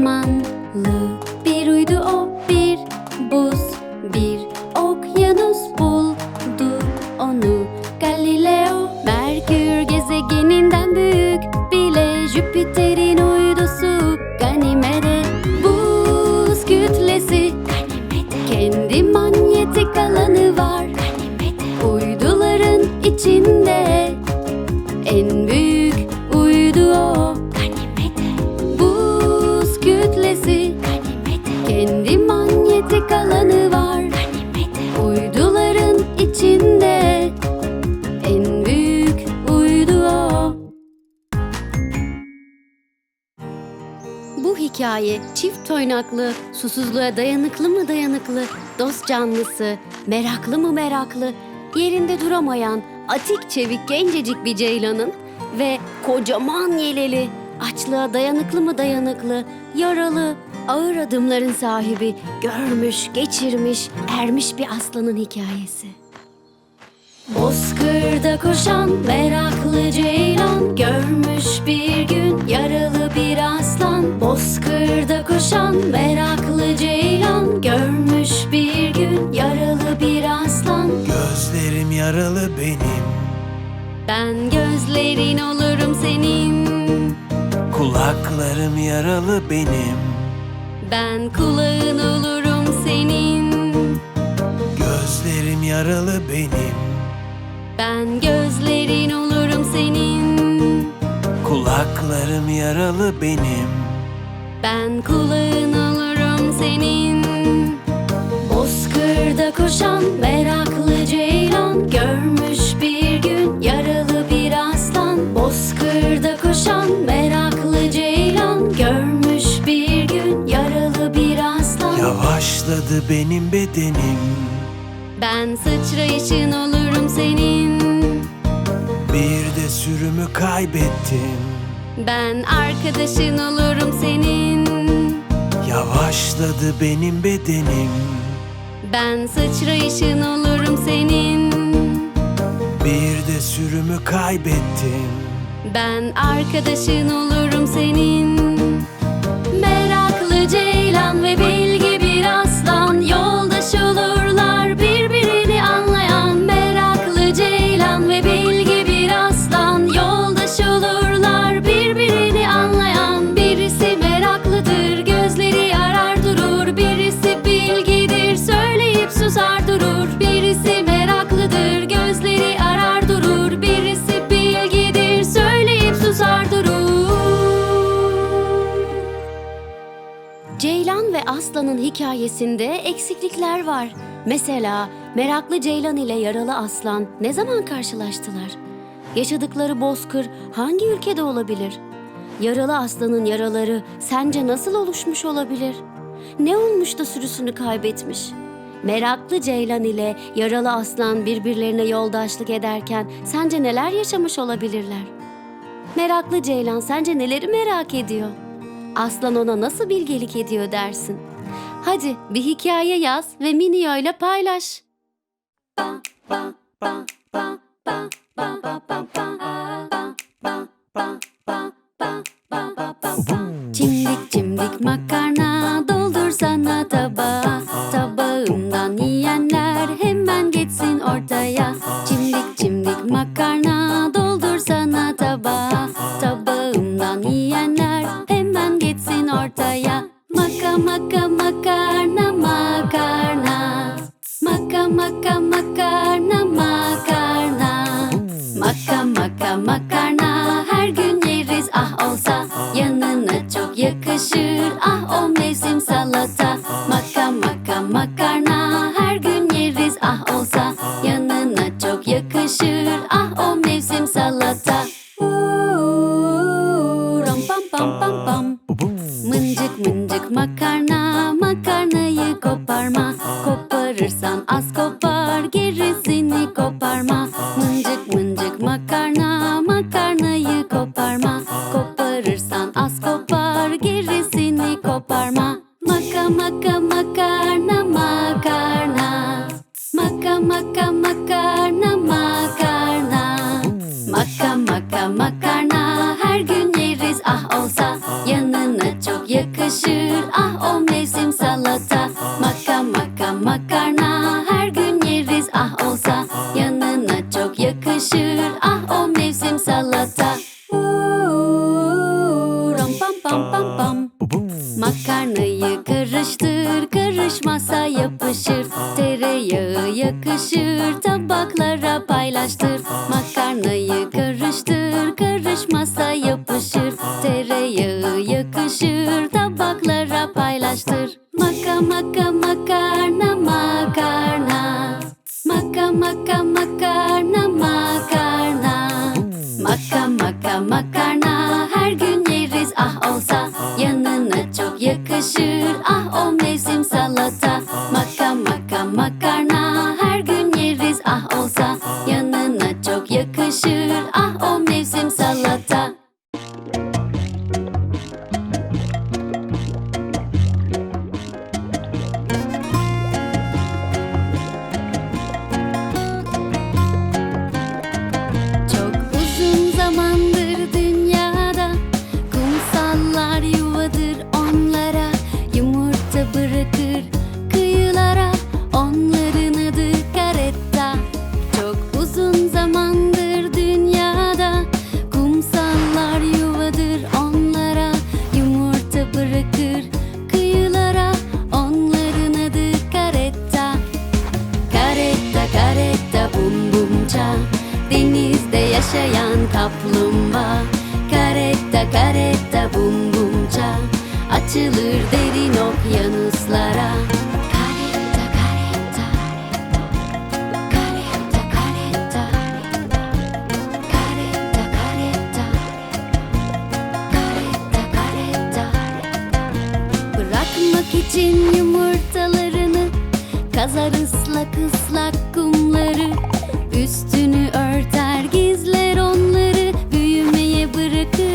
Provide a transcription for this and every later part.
katmanlı Bir uydu o bir buz bir okyanus buldu onu. Galileo Merkür gezegeninden büyük bile Jüpiter'in uydusu. Ganymede Buz kütlesi Kendi hikaye çift oynaklı, susuzluğa dayanıklı mı dayanıklı, dost canlısı, meraklı mı meraklı, yerinde duramayan, atik çevik gencecik bir ceylanın ve kocaman yeleli, açlığa dayanıklı mı dayanıklı, yaralı, ağır adımların sahibi, görmüş, geçirmiş, ermiş bir aslanın hikayesi. Bozkırda koşan meraklı ceylan Görmüş bir gün yaralı bir aslan. Bozkırda koşan meraklı ceylan Görmüş bir gün yaralı bir aslan. Gözlerim yaralı benim. Ben gözlerin olurum senin. Kulaklarım yaralı benim. Ben kulağın olurum senin. Gözlerim yaralı benim Ben gözlerin olurum senin. Kulaklarım yaralı benim. Ben kulağın olurum senin. Bozkırda koşan meraklı ceylan Görmüş bir gün yaralı bir aslan. Bozkırda koşan meraklı ceylan Görmüş bir gün yaralı bir aslan. Yavaşladı benim bedenim Ben sıçrayışın olurum senin. Bir de sürümü kaybettim Ben arkadaşın olurum senin. Yavaşladı benim bedenim. Ben sıçrayışın olurum senin. Bir de sürümü kaybettim Ben arkadaşın olurum senin. Meraklı ceylan ve bir Aslan'ın hikayesinde eksiklikler var. Mesela meraklı Ceylan ile yaralı Aslan ne zaman karşılaştılar? Yaşadıkları bozkır hangi ülkede olabilir? Yaralı Aslan'ın yaraları sence nasıl oluşmuş olabilir? Ne olmuş da sürüsünü kaybetmiş? Meraklı Ceylan ile yaralı Aslan birbirlerine yoldaşlık ederken sence neler yaşamış olabilirler? Meraklı Ceylan sence neleri merak ediyor? Aslan ona nasıl bilgelik ediyor dersin? Hadi bir hikaye yaz ve Minio ile paylaş. Cimdik cimdik makarna doldur sana tabağa pam pam pam. Mıncık mıncık makarna Makarnayı koparma. Koparırsan az kopar Gerisini koparma. Mıncık mıncık makarna Makarnayı koparma. Koparırsan az kopar Gerisini koparma. Maka maka yakışır, tabaklara paylaştır. Makarnayı karıştır, karışmasa yapışır. Tereyağı yakışır, tabaklara paylaştır. Maka maka makarna makarna. Maka maka makarna makarna. Maka maka makarna her gün yeriz ah olsa Yanına çok yakışır ah o kaplumbağa Karetta karetta bum bum ça Açılır derin okyanuslara. Karetta karetta Karetta karetta Karetta karetta Karetta karetta. Bırakmak için yumurtalarını Kazar ıslak ıslak kumları Üstünü örter Büyümeye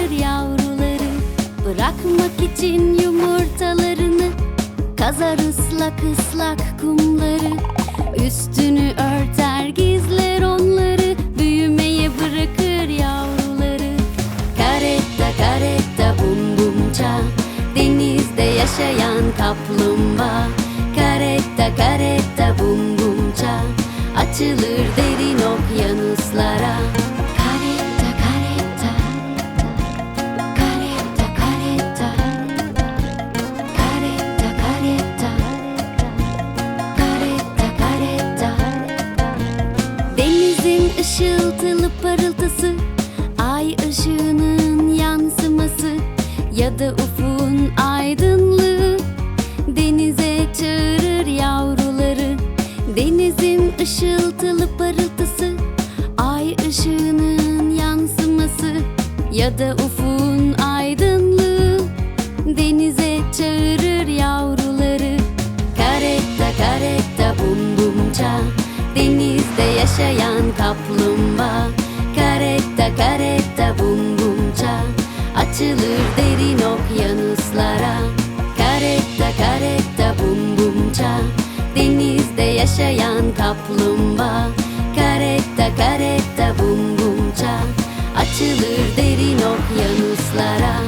bırakır yavruları Bırakmak için yumurtalarını Kazar ıslak ıslak kumları. Üstünü örter gizler onları Büyümeye bırakır yavruları. Karetta karetta bum bum ça Denizde yaşayan kaplumbağa. Karetta karetta bum bum ça Açılır derin okyanuslara parıltısı Ay ışığının yansıması Ya da ufun aydınlığı. Denize çağırır yavruları. Denizin ışıltılı parıltısı. Ay ışığının yansıması Ya da ufun aydınlığı. Denize çağırır yavruları. Karetta karetta bum bum ça. Denizde yaşayan kaplumbağa Karetta karetta bum bum ça Açılır derin okyanuslara. Karetta karetta bum bum ça Denizde yaşayan kaplumbağa. Karetta karetta bum bum ça Açılır derin okyanuslara